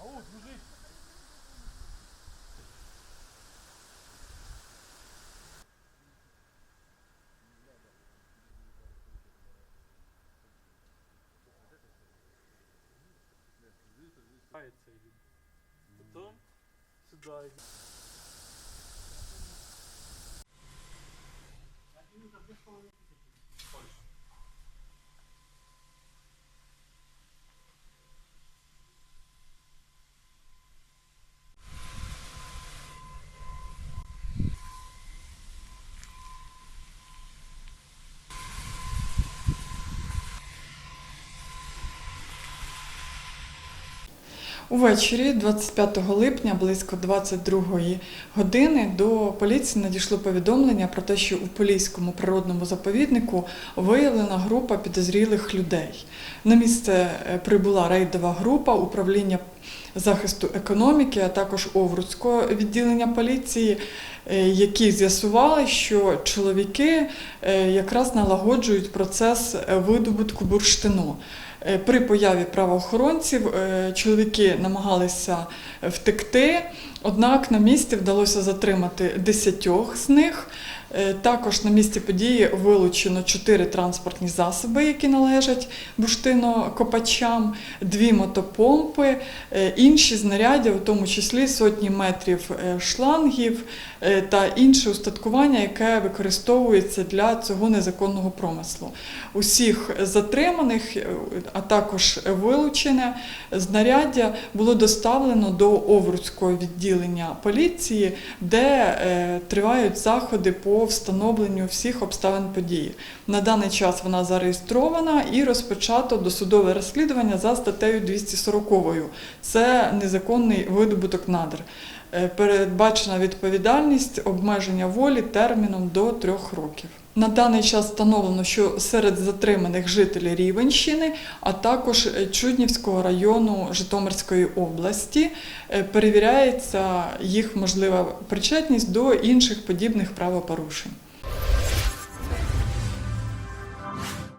Oh, вот! Кається він. Потім сюди йде. Увечері 25 липня близько 22-ї години до поліції надійшло повідомлення про те, що у Поліському природному заповіднику виявлена група підозрілих людей. На місце е, прибула рейдова група управління захисту економіки, а також Овруцького відділення поліції, е, які з'ясували, що чоловіки е, якраз налагоджують процес видобутку бурштину. Е, При появі правоохоронців е, чоловіки намагалися втекти, однак на місці вдалося затримати десятьох з них. Е, Також на місці події вилучено чотири транспортні засоби, які належать бурштинокопачам, дві мотопомпи, е, інші знаряддя, в тому числі сотні метрів е, шлангів та інше устаткування, яке використовується для цього незаконного промислу. Усіх затриманих, а також вилучене знаряддя було доставлено до Овруцького відділення поліції, де тривають заходи по встановленню всіх обставин події. На даний час вона зареєстрована і розпочато досудове розслідування за статтею 240. Це незаконний видобуток надр. Е, Передбачена відповідальність обмеження волі терміном до трьох років. На даний час встановлено, що серед затриманих жителі Рівенщини, а також е, Чуднівського району Житомирської області е, перевіряється їх можлива причетність до інших подібних правопорушень.